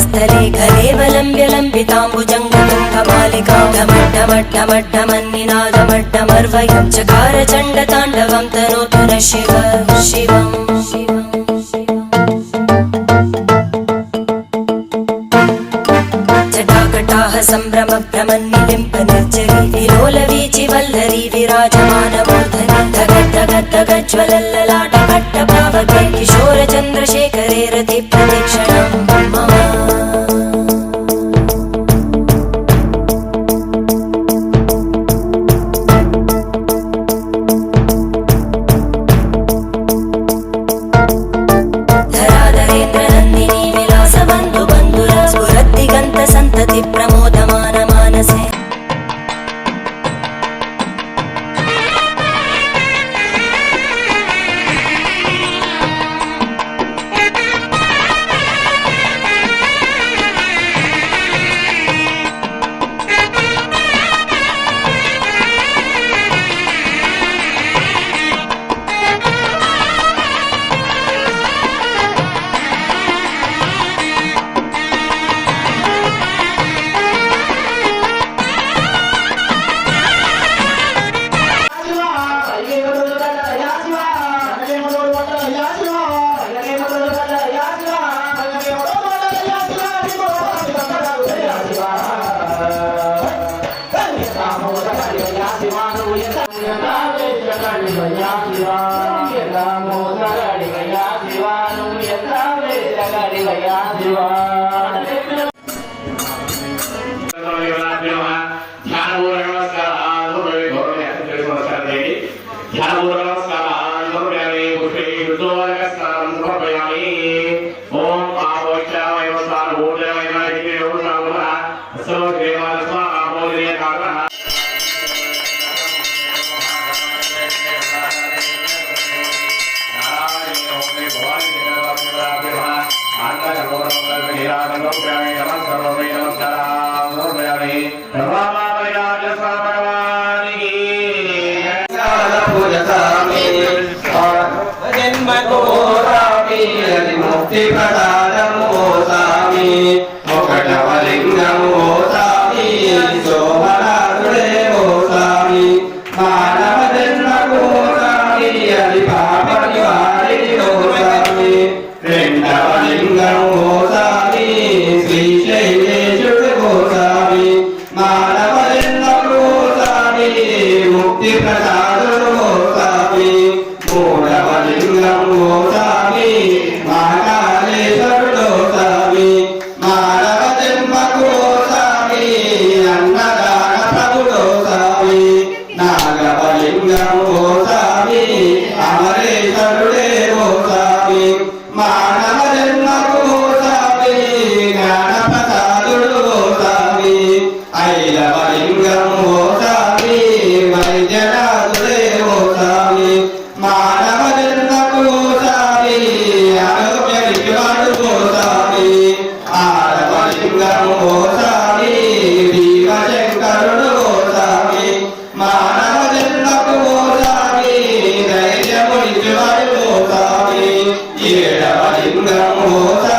हस्तरेखलेवलम्ब्यलम्बिताम्बुजङ्गतुम्बमालिकाढमड्ढमड्ढमड्ढमन्निनादमड्ढमर्वयं चण्डताण्डवं तनोतु न शिव शिवम् सम्भ्रमभ्रमन्निलिम्बनर्जरी विलोलवीचिवल्लरी विराजमानमूर्धनि धगद्धगद्धगज्ज्वलल्ल శివా सर्वोग्रामे नमः सर्ववै नमस्काराः समर्पयामि सर्वामापरिणाय स्वामनवानि पूजसामि जन्मघोरामि मुक्तिप्रदा ter para dar. chở những ngưỡng vũ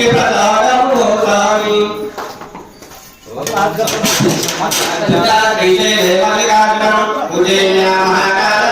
భక్తి ప్రసాదము స్వామి. ఉజ్జయ మహాకాల